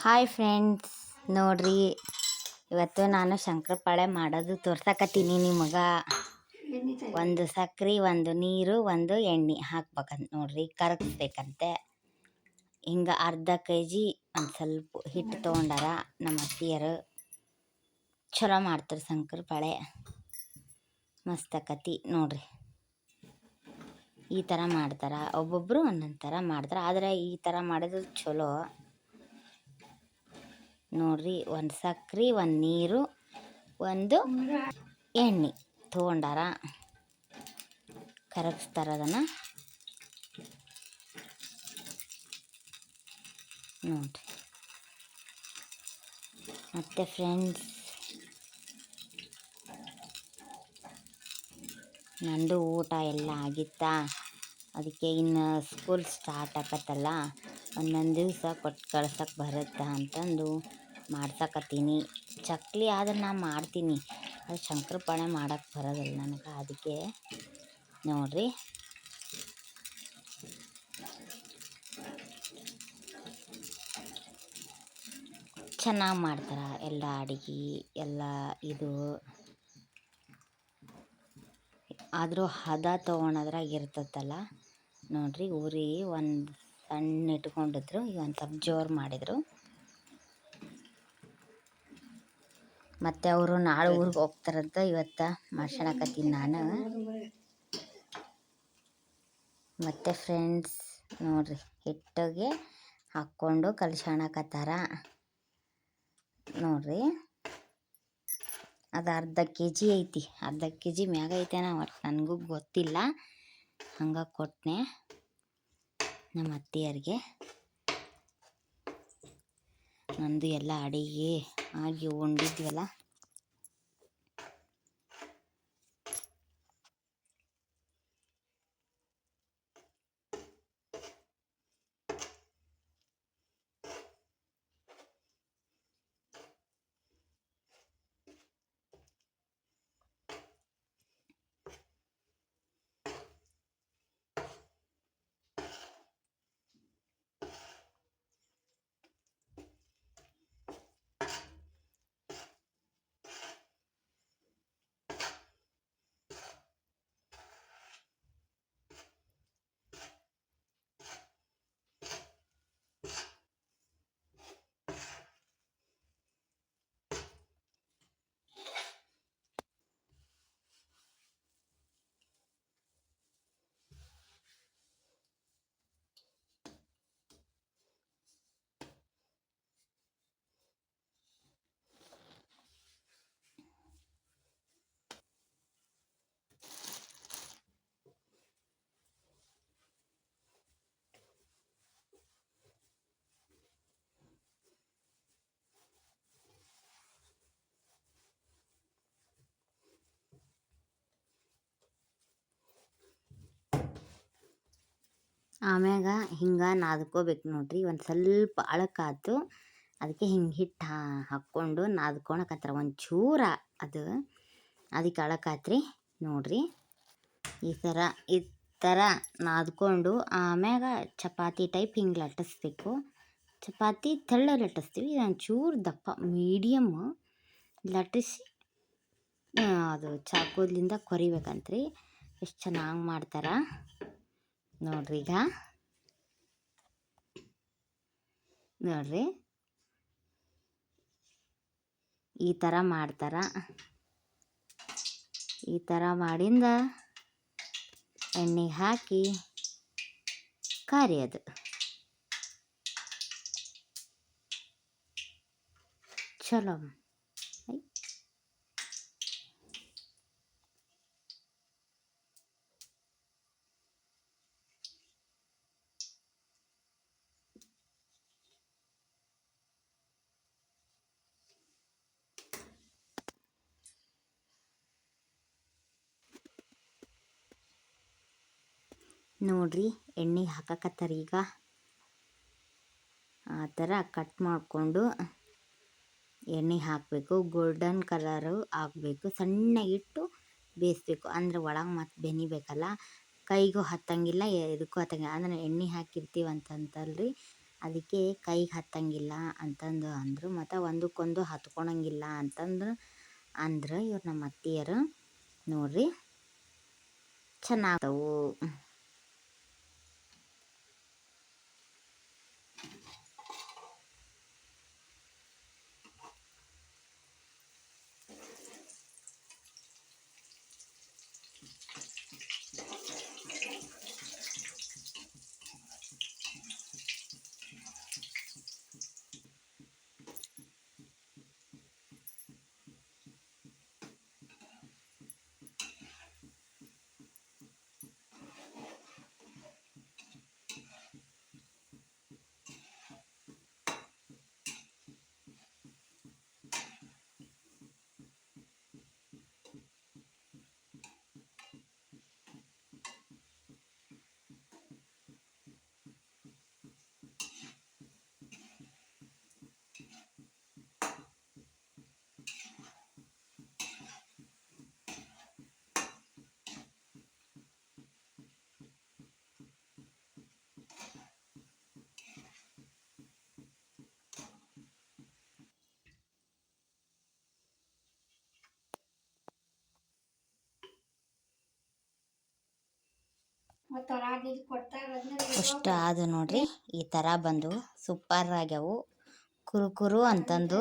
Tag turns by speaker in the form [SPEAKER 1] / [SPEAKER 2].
[SPEAKER 1] Hi friends ನೋಡ್ರಿ ಇವತ್ತು ನಾನು ಶಂಕರಪಾಳೆ ಮಾಡೋದು ತೋರ್ಸಕತ್ತೀನಿ ನಿಮಗೆ. ಒಂದು ಸಕ್ರೆ ಒಂದು ನೀರು ಒಂದು ಎಣ್ಣೆ ಹಾಕ್ಬೇಕಂತ ನೋಡ್ರಿ ಕರಗಿಸ್ಬೇಕಂತೆ. ಹಿಂಗೆ ಅರ್ಧ ಕೆ ಜಿ ಒಂದು ಸ್ವಲ್ಪ ಹಿಟ್ಟು ತೊಗೊಂಡಾರ ನಮ್ಮ ಅತ್ತಿಯರು ಚಲೋ ಮಾಡ್ತಾರೆ ಶಂಕರಪಾಳೆ. ಮಸ್ತ್ ಆಕತಿ ನೋಡ್ರಿ. ಈ ಥರ ಮಾಡ್ತಾರೆ ಒಬ್ಬೊಬ್ಬರು ಒಂದೊಂದು ಥರ ಮಾಡ್ತಾರೆ ಆದರೆ ಈ ಥರ ಮಾಡೋದು ಚಲೋ ನೋಡ್ರಿ, ಒಂದು ಸಕ್ರೆ, ಒಂದು ನೀರು, ಒಂದು ಎಣ್ಣೆ ತೊಗೊಂಡಾರ ಕರಗಿಸ್ತಾರ ಅದನ್ನು. ನೋಡ್ರಿ. ಮತ್ತು ಫ್ರೆಂಡ್ಸ್ ನಂದು ಊಟ ಎಲ್ಲ ಆಗಿತ್ತಾ. ಅದಕ್ಕೆ ಇನ್ನು ಸ್ಕೂಲ್ ಸ್ಟಾರ್ಟ್ ಆಗತ್ತಲ್ಲ, ಒಂದೊಂದು ದಿವಸ ಕೊಟ್ಟು ಕಳ್ಸಕ್ಕೆ ಬರುತ್ತಾ ಅಂತಂದು ಮಾಡ್ಸಕತ್ತೀನಿ. ಚಕ್ಲಿ ಆದ್ರೆ ನಾ ಮಾಡ್ತೀನಿ. ಅದು ಶಂಕರಪಾಳೆ ಮಾಡಕ್ಕೆ ಬರೋದಿಲ್ಲ ನನಗೆ ಅದಕ್ಕೆ. ನೋಡಿರಿ. ಚೆನ್ನಾಗಿ ಮಾಡ್ತಾರೆ ಎಲ್ಲ ಅಡುಗೆ, ಎಲ್ಲ ಇದು. ಆದರೂ ಹದ ತೊಗೊಳೋದ್ರಾಗ ಇರ್ತದಲ್ಲ ನೋಡಿರಿ ಉರಿ ಒಂದು ಸಣ್ಣ ಇಟ್ಕೊಂಡಿದ್ರು ಈಗ ಒಂದು ಸ್ವಲ್ಪ ಜೋರು ಮಾಡಿದರು. ಮತ್ತು ಅವರು ನಾಳೆ ಊರಿಗೆ ಹೋಗ್ತಾರಂತ ಇವತ್ತು ಮಾಡ್ಸೋಣಕತ್ತೀನಿ ನಾನು. ಮತ್ತು ಫ್ರೆಂಡ್ಸ್ ನೋಡ್ರಿ ಹಿಟ್ಟಿಗೆ ಹಾಕ್ಕೊಂಡು ಕಲ್ಸೋಣಕತ್ತಾರ ನೋಡ್ರಿ ಅದು ಅರ್ಧ ಕೆ ಜಿ ಐತಿ. ಅರ್ಧ ಕೆ ಜಿ ಮ್ಯಾಗ ಐತೆನ ಒಟ್ಟು ನನಗೂ ಗೊತ್ತಿಲ್ಲ. ಹಂಗೆ ಕೊಟ್ಟನೆ ನಮ್ಮ ಅತ್ತೆಯರಿಗೆ. ನಂದು ಎಲ್ಲ ಅಡಿಗೆ ಆಗಿ ಉಂಡಿದ್ವಲ್ಲ? ಆಮ್ಯಾಗ ಹಿಂಗೆ ನಾದ್ಕೋಬೇಕು ನೋಡಿರಿ, ಒಂದು ಸ್ವಲ್ಪ ಅಳಕಾತು ಅದಕ್ಕೆ ಹಿಂಗೆ ಹಿಟ್ಟು ಹಾಕ್ಕೊಂಡು ನಾದ್ಕೊಳಕತ್ತಾರ ಒಂಚೂರ ಅದು ಅದಕ್ಕೆ ಅಳಕಾತ್ರಿ ನೋಡಿರಿ. ಈ ಥರ ಈ ಥರ ನಾದ್ಕೊಂಡು ಆಮ್ಯಾಗ ಚಪಾತಿ ಟೈಪ್ ಹಿಂಗೆ ಲಟ್ಟಿಸ್ಬೇಕು. ಚಪಾತಿ ತೆಳ್ಳ ಲಟ್ಟಿಸ್ತೀವಿ ಒಂಚೂರು ದಪ್ಪ, ಮೀಡಿಯಮ್ ಲಟ್ಟಿಸಿ ಅದು ಚಾಕೋದ್ಲಿಂದ ಕೊರಿಬೇಕಂತ್ರಿ. ಎಷ್ಟು ಚೆನ್ನಾಗಿ ಮಾಡ್ತಾರೆ. ನೋಡ್ರಿ ಈಗ. ನೋಡ್ರಿ. ಈ ಥರ ಮಾಡ್ತಾರ. ಈ ಥರ ಮಾಡಿಂದ ಎಣ್ಣೆಗೆ ಹಾಕಿ ಕರಿಯೋದು. ಚಲೋ. ನೋಡ್ರಿ, ಎಣ್ಣೆ ಹಾಕಕತ್ತರಿ ಈಗ. ಆ ಥರ ಕಟ್ ಮಾಡಿಕೊಂಡು ಎಣ್ಣೆ ಹಾಕಬೇಕು ಗೋಲ್ಡನ್ ಕಲರು ಆಗಬೇಕು ಸಣ್ಣಗಿಟ್ಟು ಬೇಯಿಸ್ಬೇಕು. ಅಂದರೆ ಒಳಗೆ ಮತ್ತು ಬೆನಿಬೇಕಲ್ಲ ಕೈಗೂ ಹತ್ತಂಗಿಲ್ಲ ಇದಕ್ಕೂ ಹತ್ತಂಗಿಲ್ಲ. ಅಂದ್ರೆ ಎಣ್ಣೆ ಹಾಕಿರ್ತೀವಿ ಅಂತಂತಲ್ರಿ. ಅದಕ್ಕೆ ಕೈಗೆ ಹತ್ತಂಗಿಲ್ಲ ಅಂತಂದು ಅಂದರು, ಮತ್ತು ಒಂದಕ್ಕೊಂದು ಹತ್ಕೊಳಂಗಿಲ್ಲ ಅಂತಂದು ಅಂದ್ರೆ ಇವ್ರು ನಮ್ಮ ಅತ್ತಿಯರು ನೋಡ್ರಿ ಚೆನ್ನಾಗವು ಅಷ್ಟು ಆದು ನೋಡ್ರಿ ಈ ಥರ ಬಂದು ಸೂಪರ್ ಆಗ್ಯಾವು. ಕುರು ಕುರು ಅಂತಂದು.